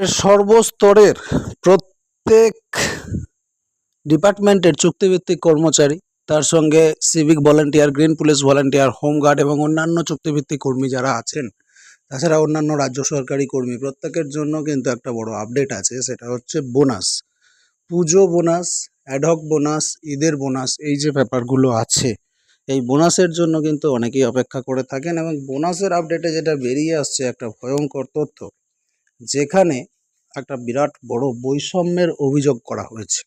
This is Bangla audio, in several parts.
সর্বস্তরের প্রত্যেক ডিপার্টমেন্টের চুক্তিভিত্তিক কর্মচারী, তার সঙ্গে civic volunteer green police volunteer home guard এবং অন্যান্য চুক্তিভিত্তিক কর্মী যারা আছেন, তাছাড়া অন্যান্য রাজ্য সরকারি কর্মী, প্রত্যেকের জন্য কিন্তু একটা বড় আপডেট আছে, সেটা হচ্ছে bonus Puja bonus adhoc bonus ঈদের বোনাস এই যে ব্যাপারগুলো আছে, এই বোনাসের জন্য কিন্তু অনেকেই অপেক্ষা করে থাকেন এবং বোনাসের আপডেটে যেটা বেরিয়ে আসছে একটা ভয়ঙ্কর তথ্য যেখানে একটা বিরাট বড় বৈষম্যের অভিযোগ করা হয়েছে।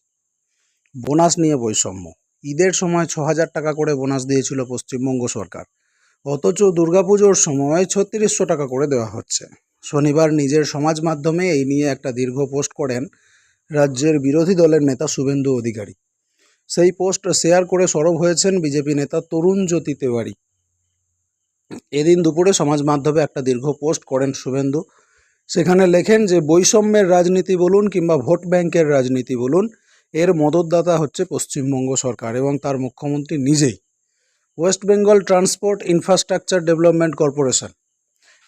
বোনাস নিয়ে বৈষম্য। ঈদের সময় ছ হাজার টাকা করে বোনাস দিয়েছিল পশ্চিমবঙ্গ সরকার। অথচ দুর্গাপুজোর সময় ছত্রিশশো টাকা করে দেওয়া হচ্ছে। শনিবার নিজের সমাজ মাধ্যমে এই নিয়ে একটা দীর্ঘ পোস্ট করেন রাজ্যের বিরোধী দলের নেতা শুভেন্দু অধিকারী। সেই পোস্ট শেয়ার করে সরব হয়েছেন বিজেপি নেতা তরুণ জ্যোতি তেওয়ারি। এদিন দুপুরে সমাজ মাধ্যমে একটা দীর্ঘ পোস্ট করেন শুভেন্দু। সেখানে লেখেন যে বৈষম্যের রাজনীতি বলুন কিংবা ভোট ব্যাংকের রাজনীতি বলুন, এর মদতদাতা হচ্ছে পশ্চিমবঙ্গ সরকার এবং তার মুখ্যমন্ত্রী নিজেই। West Bengal transport infrastructure development corporation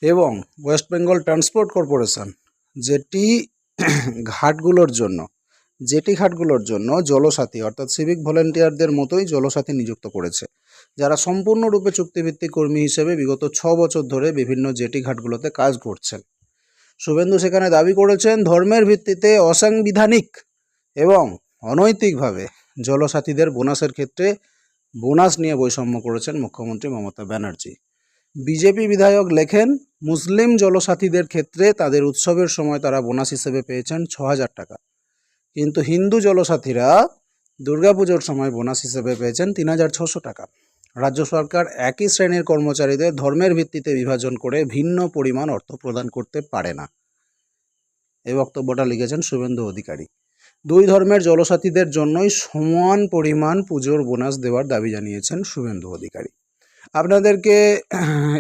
এবং ওয়েস্ট বেঙ্গল ট্রান্সপোর্ট কর্পোরেশন, যেটি ঘাটগুলোর জন্য জেটি ঘাটগুলোর জন্য জলসাথী অর্থাৎ সিভিক ভলেন্টিয়ারদের মতোই জলসাথী নিযুক্ত করেছে। যারা সম্পূর্ণরূপে চুক্তিভিত্তিক কর্মী হিসেবে বিগত ছ বছর ধরে বিভিন্ন জেটি ঘাটগুলোতে কাজ করছেন। শুভেন্দু সেখানে দাবি করেছেন, ধর্মের ভিত্তিতে অসাংবিধানিক এবং অনৈতিকভাবে জলসাথীদের বোনাসের ক্ষেত্রে বোনাস নিয়ে বৈষম্য করেছেন মুখ্যমন্ত্রী মমতা ব্যানার্জি। বিজেপি বিধায়ক লেখেন, মুসলিম জলসাথীদের ক্ষেত্রে তাদের উৎসবের সময় তারা বোনাস হিসেবে পেয়েছেন ছ হাজার টাকা। কিন্তু হিন্দু জলসাথীরা দুর্গাপুজোর সময় বোনাস হিসেবে পেয়েছেন তিন হাজার ছশো টাকা। রাজ্য সরকার একই শ্রেণির কর্মচারীদের ধর্মের ভিত্তিতে বিভাজন করে ভিন্ন পরিমাণ অর্থ প্রদান করতে পারে না। এই বক্তব্যটা লিখেছেন শুভেন্দু অধিকারী। দুই ধর্মের জলসাথীদের জন্যই সমান পরিমাণ পুজোর বোনাস দেওয়ার দাবি জানিয়েছেন শুভেন্দু অধিকারী। আপনাদেরকে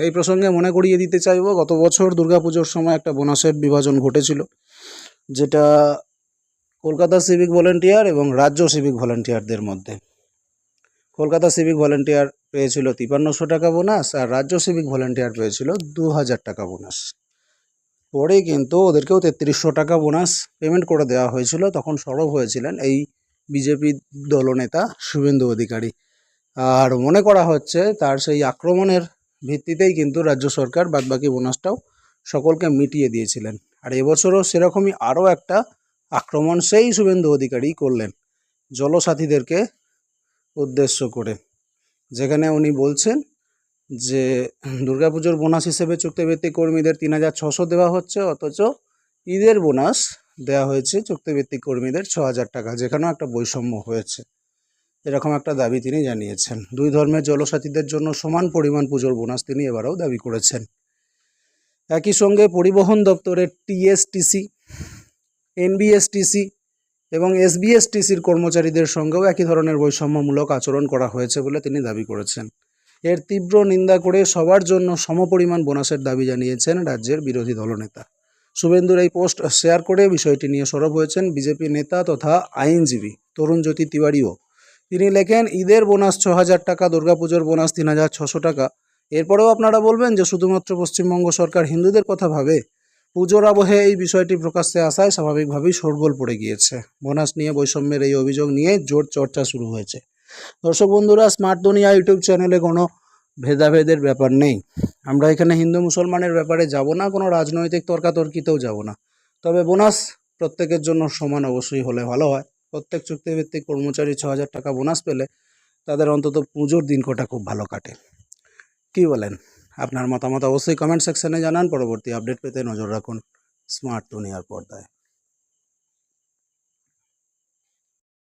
এই প্রসঙ্গে মনে করিয়ে দিতে চাইব, গত বছর দুর্গাপুজোর সময় একটা বোনাসের বিভাজন ঘটেছিল, যেটা কলকাতা সিভিক ভলেন্টিয়ার এবং রাজ্য সিভিক ভলেন্টিয়ারদের মধ্যে। কলকাতা সিভিক ভলেন্টিয়ার পেয়েছিল তিপান্নশো টাকা বোনাস আর রাজ্য সিভিক ভলেন্টিয়ার পেয়েছিল দু হাজার টাকা বোনাস। পরে কিন্তু ওদেরকেও তেত্রিশশো টাকা বোনাস পেমেন্ট করে দেওয়া হয়েছিল। তখন সরব হয়েছিলেন এই বিজেপি দলনেতা শুভেন্দু অধিকারী। আর মনে করা হচ্ছে তার সেই আক্রমণের ভিত্তিতেই কিন্তু রাজ্য সরকার বাদবাকি বোনাসটাও সকলকে মিটিয়ে দিয়েছিলেন। আর এবছরও সেরকমই আরও একটা আক্রমণ সেই শুভেন্দু অধিকারী করলেন। জলসাথীদেরকে উদ্দেশ্য করে। যেখানে উনি বলছেন যে, দুর্গাপুজোর বোনাস হিসেবে চুক্তিভিত্তিক কর্মীদের তিন হাজার ছশো দেওয়া হচ্ছে, অথচ ঈদের বোনাস দেওয়া হয়েছে চুক্তিভিত্তিক কর্মীদের ছ হাজার টাকা, যেখানেও একটা বৈষম্য হয়েছে। এরকম একটা দাবি তিনি জানিয়েছেন। দুই ধর্মের জলসাথীদের জন্য সমান পরিমাণ পুজোর বোনাস তিনি এবারেও দাবি করেছেন। একই সঙ্গে পরিবহন দপ্তরের টিএসটিসি এনবিএসটিসি এবং এসবিএসটিসির কর্মচারীদের সঙ্গেও একই ধরনের বৈষম্যমূলক আচরণ করা হয়েছে বলে তিনি দাবি করেছেন। এর তীব্র নিন্দা করে সবার জন্য সমপরিমাণ বোনাসের দাবি জানিয়েছেন রাজ্যের বিরোধী দলনেতা। শুভেন্দুর এই পোস্ট শেয়ার করে বিষয়টি নিয়ে সরব হয়েছেন বিজেপি নেতা তথা আইনজীবী তরুণ জ্যোতি তিওয়ারিও। তিনি লেখেন, ঈদের বোনাস ছ হাজার টাকা, দুর্গাপুজোর বোনাস তিন হাজার ছশো টাকা। এরপরেও আপনারা বলবেন যে শুধুমাত্র পশ্চিমবঙ্গ সরকার হিন্দুদের কথা ভাবে পুজোর আবহে এই বিষয়টি প্রকাশ্যে আসায় স্বাভাবিকভাবেই শোরগোল পড়ে গিয়েছে। বোনাস নিয়ে বৈষম্যের এই অভিযোগ নিয়ে জোর চর্চা শুরু হয়েছে। দর্শক বন্ধুরা, স্মার্ট দুনিয়া ইউটিউব চ্যানেলে কোনো ভেদাভেদের ব্যাপার নেই। আমরা এখানে হিন্দু মুসলমানের ব্যাপারে যাব না, কোনো রাজনৈতিক তর্কাতর্কিতেও যাব না। তবে বোনাস প্রত্যেকের জন্য সমান অবশ্যই হলে ভালো হয়। প্রত্যেক চুক্তিভিত্তিক কর্মচারী ছ হাজার টাকা বোনাস পেলে তাদের অন্তত পুজোর দিন কটা খুব ভালো কাটে। কী বলেন? আপনার মতামত অবশ্যই কমেন্ট সেকশনে জানান। পরবর্তী আপডেট পেতে নজর রাখুন। স্মার্ট দুনিয়ার পর্দায়।